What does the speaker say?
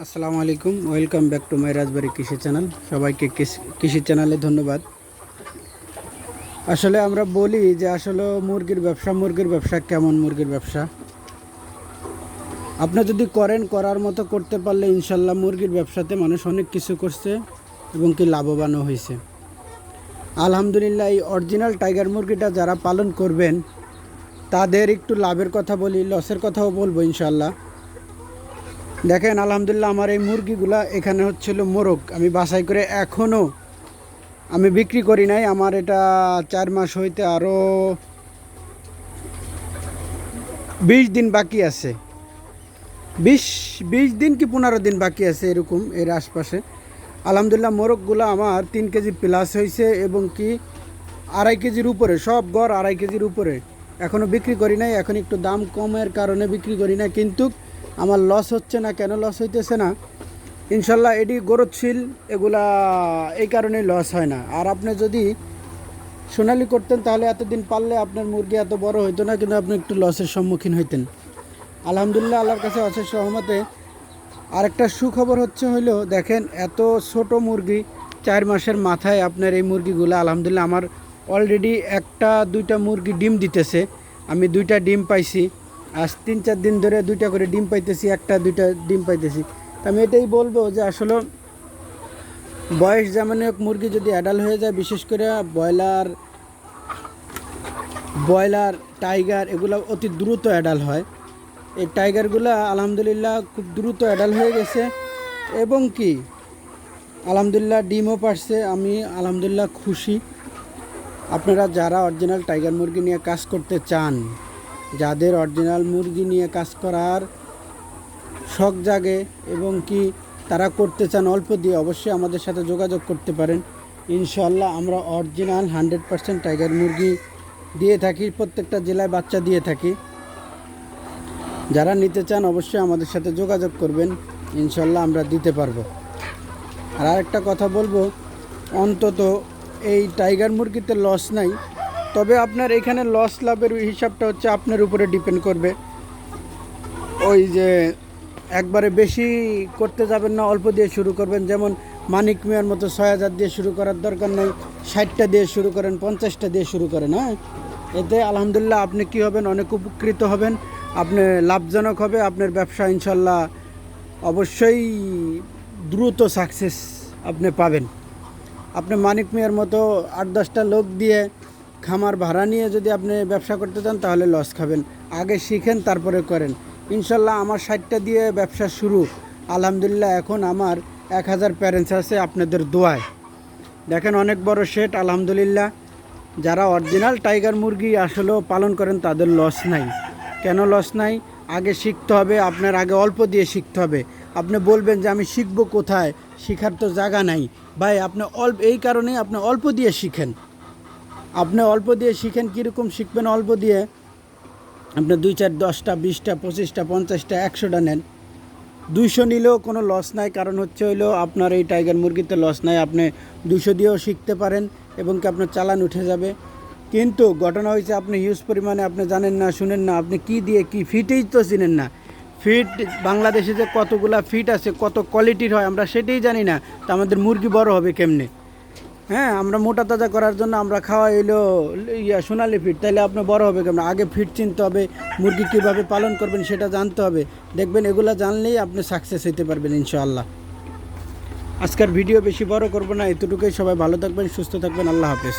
আসসালামু আলাইকুম, welcome back to my Rajbari কৃষি চ্যানেল। সবাইকে কৃষি- চ্যানেলে ধন্যবাদ। আসলে আমরা বলি যে আসলে মুরগির ব্যবসা মুরগির ব্যবসা কেমন মুরগির ব্যবসা? আপনি যদি করেন, করার মতো করতে পারলে ইনশাল্লাহ মুরগির ব্যবসাতে মানুষ অনেক কিছু করছে এবং কি লাভবানও হয়েছে। আলহামদুলিল্লাহ, এই অরিজিনাল টাইগার মুরগিটা যারা পালন করবেন, তাদের একটু লাভের কথা বলি লসের কথাও বলব ইনশাল্লাহ। দেখেন, আলহামদুলিল্লাহ আমার এই মুরগিগুলা এখানে হচ্ছিল মোরগ। আমি বাছাই করে এখনও আমি বিক্রি করি নাই। আমার এটা চার মাস হইতে আরও বিশ দিন বাকি আছে। বিশ বিশ দিন কি পনেরো দিন বাকি আছে এরকম এর আশপাশে। আলহামদুলিল্লাহ মোরগগুলো আমার তিন কেজি প্লাস হয়েছে এবং কি আড়াই কেজির উপরে, সব গড় আড়াই কেজির উপরে। এখনও বিক্রি করি নাই, এখন একটু দাম কমের কারণে বিক্রি করি না কিন্তু আমার লস হচ্ছে না, কেন লস হইতেছে না? ইনশাল্লাহ এটি গরজশীল এগুলা এই কারণেই লস হয় না। আর আপনি যদি সোনালি করতেন, তাহলে এতদিন পারলে আপনার মুরগি এত বড় হইতো না, কিন্তু আপনি একটু লসের সম্মুখীন হইতেন। আলহামদুলিল্লাহ, আল্লাহর কাছে অশেষ সহমতে আরেকটা সুখবর হচ্ছে হইল, দেখেন এত ছোট মুরগি চার মাসের মাথায় আপনার এই মুরগিগুলো, আলহামদুলিল্লাহ, আমার অলরেডি একটা, দুইটা মুরগি ডিম দিতেছে। আমি দুইটা ডিম পাইছি। আজ তিন চার দিন ধরে দুইটা করে ডিম পাইতেছি, একটা, দুইটা ডিম পাইতেছি। তা আমি এটাই বলব যে আসলে বয়স যেমন হোক, মুরগি যদি অ্যাডাল হয়ে যায়, বিশেষ করে ব্রয়লার ব্রয়লার টাইগার এগুলো অতি দ্রুত অ্যাডাল হয়। এই টাইগারগুলো আলহামদুলিল্লাহ খুব দ্রুত অ্যাডাল হয়ে গেছে। এবং কি, আলহামদুলিল্লাহ ডিমও পারছে, আমি আলহামদুলিল্লাহ খুশি। আপনারা যারা অরিজিনাল টাইগার মুরগি নিয়ে কাজ করতে চান যাদের অরিজিনাল মুরগি নিয়ে কাজ করার শখ জাগে এবং কি তারা করতে চান অল্প দিয়ে অবশ্যই আমাদের সাথে যোগাযোগ করতে পারেন। ইনশাল্লাহ আমরা অরিজিনাল হান্ড্রেড পার্সেন্ট টাইগার মুরগি দিয়ে থাকি, প্রত্যেকটা জেলায় বাচ্চা দিয়ে থাকি। যারা নিতে চান অবশ্যই আমাদের সাথে যোগাযোগ করবেন ইনশাল্লাহ আমরা দিতে পারব। আর আরেকটা কথা বলব, অন্তত এই টাইগার মুরগিতে লস নাই তবে আপনার এখানে লস লাভের হিসাবটা হচ্ছে আপনার উপরে ডিপেন্ড করবে। ওই যে একবারে বেশি করতে যাবেন না, অল্প দিয়ে শুরু করবেন। যেমন মানিক মিয়ার মতো ছয় হাজার দিয়ে শুরু করার দরকার নেই, ষাটটা দিয়ে শুরু করেন, পঞ্চাশটা দিয়ে শুরু করেন হ্যাঁ? এতে আলহামদুলিল্লাহ আপনি কি হবেন, অনেক উপকৃত হবেন, আপনি লাভজনক হবে, আপনার ব্যবসা ইনশাল্লাহ অবশ্যই দ্রুত সাকসেস আপনি পাবেন। আপনি মানিক মিয়ার মতো আট দশটা লোক দিয়ে খামার ভাড়া নিয়ে যদি আপনি ব্যবসা করতে চান, তাহলে লস খাবেন। আগে শিখেন, তারপরে করেন। ইনশাল্লাহ আমার ষাটটা দিয়ে ব্যবসা শুরু। আলহামদুলিল্লাহ, এখন আমার এক হাজার প্যারেন্টস আছে আপনাদের দোয়ায়। দেখেন অনেক বড় শেড আলহামদুলিল্লাহ। যারা অরিজিনাল টাইগার মুরগি আসলেও পালন করেন, তাদের লস নাই। কেন লস নাই? আগে শিখতে হবে, আপনার আগে অল্প দিয়ে শিখতে হবে। আপনি বলবেন যে, আমি শিখব কোথায়? শিখার তো জায়গা নাই। ভাই, আপনি অল্প এই কারণেই আপনি অল্প দিয়ে শিখেন। আপনি অল্প দিয়ে শিখেন, কীরকম শিখবেন অল্প দিয়ে? আপনি দুই চার দশটা, বিশটা, পঁচিশটা, পঞ্চাশটা, একশোটা নেন। দুইশো নিলেও কোনো লস নাই, কারণ হচ্ছে হইল আপনার এই টাইগার মুরগিতে লস নাই, আপনি দুশো দিয়েও শিখতে পারেন এবং কি আপনার চালান উঠে যাবে। কিন্তু ঘটনা হয়েছে আপনি হিউজ পরিমাণে আপনি জানেন না, শুনেন না, আপনি কি দিয়ে কি ফিটেই তো চিনেন না। ফিট বাংলাদেশে যে কতগুলা ফিট আছে, কত কোয়ালিটির হয়, আমরা সেটাই জানি না, তা আমাদের মুরগি বড় হবে কেমনে? হ্যাঁ আমরা মোটা তাজা করার জন্য আমরা খাওয়া এলো ইয়া সোনালি ফিট। তাহলে আপনি বড় হবে কেমন? আগে ফিট চিনতে হবে, মুরগি কীভাবে পালন করবেন সেটা জানতে হবে। দেখবেন এগুলো জানলেই আপনি সাকসেস হতে পারবেন ইনশাআল্লাহ। আজকের ভিডিও বেশি বড় করব না, এতটুকুই। সবাই ভালো থাকবেন, সুস্থ থাকবেন। আল্লাহ হাফেজ।